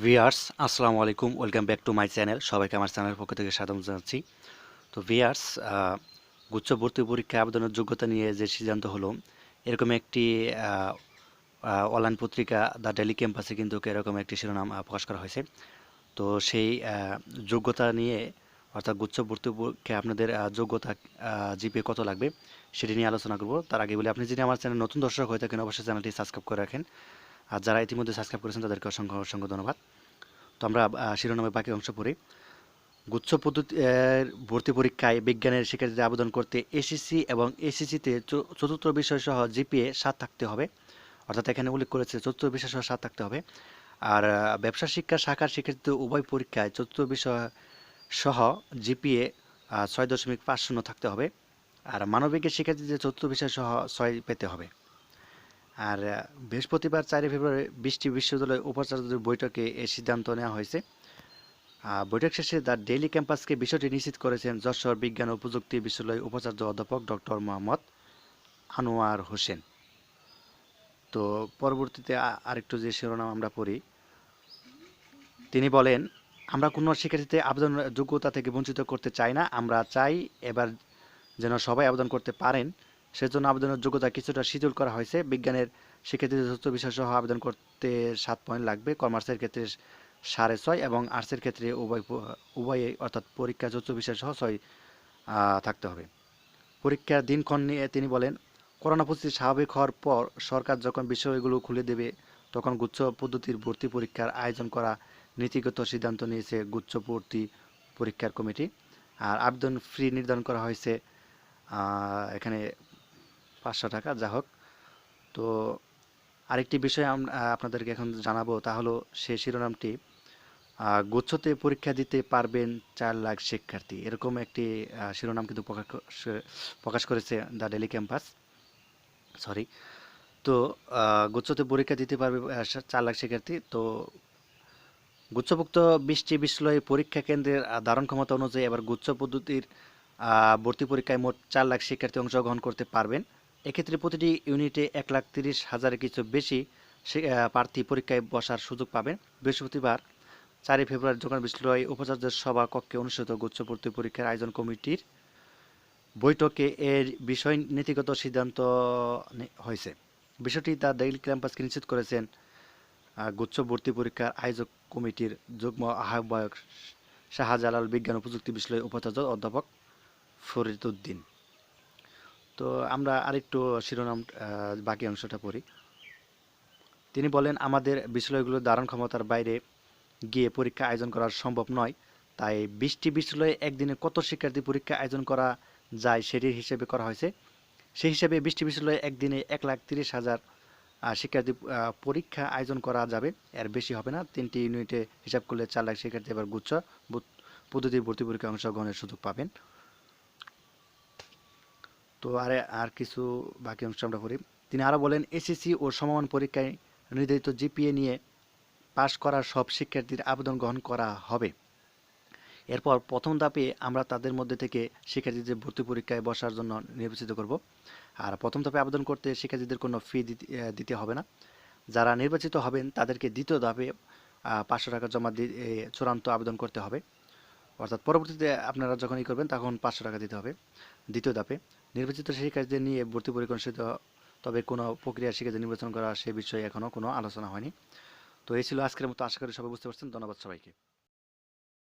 Viewers, আসসালামু আলাইকুম, welcome back to my channel. সবাইকে আমার চ্যানেলের পক্ষ থেকে স্বাগত জানাচ্ছি। তো ভিয়ার্স গুচ্ছ ভর্তি পরীক্ষায় আবেদনের যোগ্যতা নিয়ে যে সিদ্ধান্ত হলো, এরকম একটি অনলাইন পত্রিকা দ্য ডেলি ক্যাম্পাসে কিন্তু এরকম একটি শিরোনাম প্রকাশ করা হয়েছে। তো সেই যোগ্যতা নিয়ে, অর্থাৎ গুচ্ছ ভর্তি পরীক্ষায় আপনাদের যোগ্যতা জিপে কত লাগবে, সেটি নিয়ে আলোচনা করব। তার আগে বলে, আপনি যদি আমার চ্যানেল নতুন দর্শক হয়ে থাকেন, অবশ্যই চ্যানেলটি সাবস্ক্রাইব করে রাখেন। আর যারা ইতিমধ্যে সাবস্ক্রাইব করেছেন তাদেরকে অসংখ্য অসংখ্য ধন্যবাদ। তো আমরা আহ, শিরোনামের বাকি অংশ পড়ি। গুচ্ছ পদ্ধতি ভর্তি পরীক্ষায় বিজ্ঞানের শিক্ষার্থীদের আবেদন করতে এসিসি এবং এসিসিতে চতুর্থ বিষয় সহ জিপিএ সাত থাকতে হবে। অর্থাৎ এখানে উল্লেখ করেছে চতুর্থ বিষয় সহ সাত থাকতে হবে। আর ব্যবসা শিক্ষা শাখার শিক্ষার্থীদের উভয় পরীক্ষায় চতুর্থ বিষয় সহ জিপিএ ছয় দশমিক পাঁচ শূন্য থাকতে হবে। আর মানবিকের শিক্ষার্থীদের চতুর্থ বিষয় সহ ছয় পেতে হবে। আর বৃহস্পতিবার চারই ফেব্রুয়ারি বৃষ্টি বিশ্ববিদ্যালয় উপাচার্যদের বৈঠকে এই সিদ্ধান্ত নেওয়া হয়েছে। বৈঠক শেষে দ্য ডেইলি ক্যাম্পাসকে বিষয়টি নিশ্চিত করেছেন যশোর বিজ্ঞান ও প্রযুক্তি বিশ্ববিদ্যালয় উপাচার্য অধ্যাপক ডক্টর মোহাম্মদ আনোয়ার হোসেন। তো পরবর্তীতে আরেকটু যে শিরোনাম আমরা পড়ি, তিনি বলেন, আমরা কোনো শিক্ষার্থীতে আবেদন যোগ্যতা থেকে বঞ্চিত করতে চাই না। আমরা চাই এবার যেন সবাই আবেদন করতে পারেন। সেজন্য আবেদনের যোগ্যতা কিছুটা শিথিল করা হয়েছে। বিজ্ঞানের শিক্ষার্থীদের চতুর্থ বিষয় সহ আবেদন করতে সাত পয়েন্ট লাগবে, কমার্সের ক্ষেত্রে সাড়ে ছয় এবং আর্টসের ক্ষেত্রে উভয় উভয়ে অর্থাৎ পরীক্ষা চতুর্থ বিষয় সহ ছয় থাকতে হবে। পরীক্ষার দিনক্ষণ নিয়ে তিনি বলেন, করোনা পরিস্থিতি স্বাভাবিক হওয়ার পর সরকার যখন বিষয়গুলো খুলে দেবে, তখন গুচ্ছ পদ্ধতির ভর্তি পরীক্ষার আয়োজন করা নীতিগত সিদ্ধান্ত নিয়েছে গুচ্ছ ভর্তি পরীক্ষার কমিটি। আর আবেদন ফি নির্ধারণ করা হয়েছে এখানে পাঁচশো টাকা, যা হোক। তো আরেকটি বিষয় আপনাদেরকে এখন জানাব, তা হলো সে শিরোনামটি গুচ্ছতে পরীক্ষা দিতে পারবেন চার লাখ শিক্ষার্থী। এরকম একটি শিরোনাম কিন্তু প্রকাশ প্রকাশ করেছে দ্য ডেলি ক্যাম্পাস। সরি। তো গুচ্ছতে পরীক্ষা দিতে পারবে চার লাখ শিক্ষার্থী। তো গুচ্ছভুক্ত বিশটি বিশ্ববিদ্যালয় পরীক্ষা কেন্দ্রের ধারণ ক্ষমতা অনুযায়ী এবার গুচ্ছ পদ্ধতির ভর্তি পরীক্ষায় মোট চার লাখ শিক্ষার্থী অংশগ্রহণ করতে পারবেন। এক্ষেত্রে প্রতিটি ইউনিটে এক লাখ তিরিশ হাজারের কিছু বেশি প্রার্থী পরীক্ষায় বসার সুযোগ পাবেন। বৃহস্পতিবার চারই ফেব্রুয়ারি যখন বিশ্ববিদ্যালয় উপাচার্যের সভা কক্ষে অনুষ্ঠিত গুচ্ছ ভর্তি পরীক্ষার আয়োজন কমিটির বৈঠকে এর বিষয় নীতিগত সিদ্ধান্ত হয়েছে। বিষয়টি তা ডেইলি ক্যাম্পাসকে নিশ্চিত করেছেন আহ, গুচ্ছ ভর্তি পরীক্ষার আয়োজক কমিটির যুগ্ম আহ্বায়ক শাহজালাল বিজ্ঞান ও প্রযুক্তি বিষয়ের উপাচার্য অধ্যাপক ফরিদ উদ্দিন তো আমরা আরেকটু শিরোনাম বাকি অংশটা পড়ি। তিনি বলেন, আমাদের বিশ্ববিদ্যালয়গুলোর ধারণ ক্ষমতার বাইরে গিয়ে পরীক্ষা আয়োজন করা সম্ভব নয়। তাই বিশটি বিশ্ববিদ্যালয়ে একদিনে কত শিক্ষার্থী পরীক্ষা আয়োজন করা যায় সেটির হিসেবে করা হয়েছে। সেই হিসেবে বিশটি বিশ্ববিদ্যালয়ে একদিনে এক লাখ তিরিশ হাজার শিক্ষার্থী পরীক্ষা আয়োজন করা যাবে। এর বেশি হবে না। তিনটি ইউনিটে হিসাব করলে চার লাখ শিক্ষার্থী এবার গুচ্ছ পদ্ধতির ভর্তি পরীক্ষায় অংশগ্রহণের সুযোগ পাবেন। তো আরে আর কিছু বাকি অংশ আমরা করি। তিনি আরও বলেন, এসএসসি ও সমমান পরীক্ষায় নির্ধারিত জিপিএ নিয়ে পাশ করা সব শিক্ষার্থীর আবেদন গ্রহণ করা হবে। এরপর প্রথম ধাপে আমরা তাদের মধ্যে থেকে শিক্ষার্থীদের ভর্তি পরীক্ষায় বসার জন্য নির্বাচিত করব। আর প্রথম ধাপে আবেদন করতে শিক্ষার্থীদের কোনো ফি দিতে হবে না। যারা নির্বাচিত হবেন, তাদেরকে দ্বিতীয় ধাপে পাঁচশো টাকা জমা দিয়ে চূড়ান্ত আবেদন করতে হবে। অর্থাৎ পরবর্তীতে আপনারা যখন ই করবেন, তখন পাঁচশো টাকা দিতে হবে। দ্বিতীয় ধাপে, নির্বাচিত শিক্ষার্থীদের নিয়ে ভর্তি পরিকল্পিত, তবে কোনো প্রক্রিয়া শিক্ষার্থী নির্বাচন করা সে বিষয়ে এখনও কোনো আলোচনা হয়নি। তো এই ছিল আজকের মতো। আশা করি সবাই বুঝতে পারছেন। ধন্যবাদ সবাইকে।